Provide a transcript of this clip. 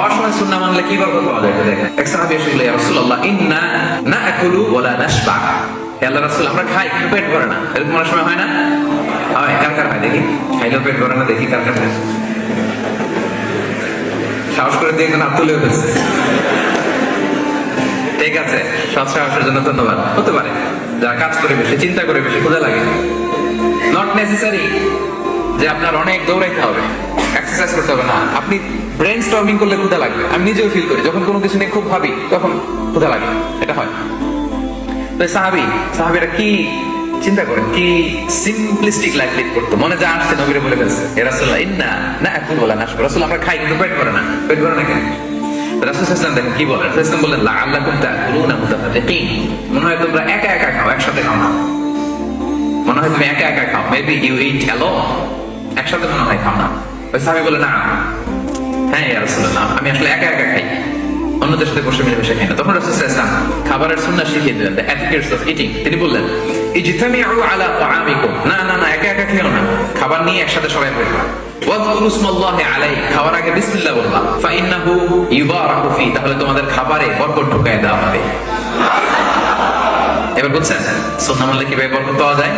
খাওয়ার সময় সুন্নাহ মানলে কি পাওয়া যায়? দেখেন, এক সাহাবী এসে ইয়া রাসূলুল্লাহ, ইন্না নাআকুলু ওয়ালা নাশবা। হে আল্লাহ রাসূল, আমরা খাই পেট ভরে না। এরকম অনেক সময় হয় না? হয়, কার কার হয়? দেখি। খাইলেও পেট ভরে না, দেখি কার কার হয়। সাহস করে দিয়ে একজন তুলে ফেলছে। ঠিক আছে, সৎ সাহসের জন্য ধন্যবাদ। হতে পারে, যারা কাজ করে বেশি, চিন্তা করে বেশি ক্ষুদা লাগে। নট নেসেসারি যে আপনার অনেক দৌড়াইতে হবে। এক্সারসাইজ করতে হবে না। আপনি ব্রেন স্টর্মিং করলে ক্ষুদা লাগবে। আমি নিজেও ফিল করি, যখন কোনো কিছু নিয়ে খুব ভাবি, তখন ক্ষুদা লাগে। এটা হয়। তো সাহাবি, সাহাবিরা কি চিন্তা করেন? কি সিম্পলিস্টিক লাইফ লিড করতো? মনে যা আসছে নবীরে বলে ফেলছে, এ রাসূলুল্লাহ, ইন্না না এখন বলা না রাসূল, আমরা খাই, কিন্তু পেট ভরে না। পেট ভরে না কেন? একসাথে মনে হয় একসাথে মনে হয় খাও না। ওই সাহাবী বলে না। হ্যাঁ ইয়া রাসূলুল্লাহ, আমি আসলে একা একা খাই। অন্যদের সাথে বসে মিলেমিশে খাই না। তখন রাসূল সাল্লাল্লাহু আলাইহি খাবারের সুন্নাহ শিখিয়ে দিলেন দ্য এটিকেটস অফ ইটিং তিনি বললেন, ইজতামিউ আলা তাআমিকুম। না না না, একা একা খেও না। খাবার নিয়ে একসাথে সবাই আগে বিসমিল্লাহ ইউবারাকু ফি। তাহলে তোমাদের খাবারে বরকত ঢুকায় দেওয়া হবে। এবার বুঝছেন? সুন্নাহ মানলে কীভাবে বরকত পাওয়া যায়?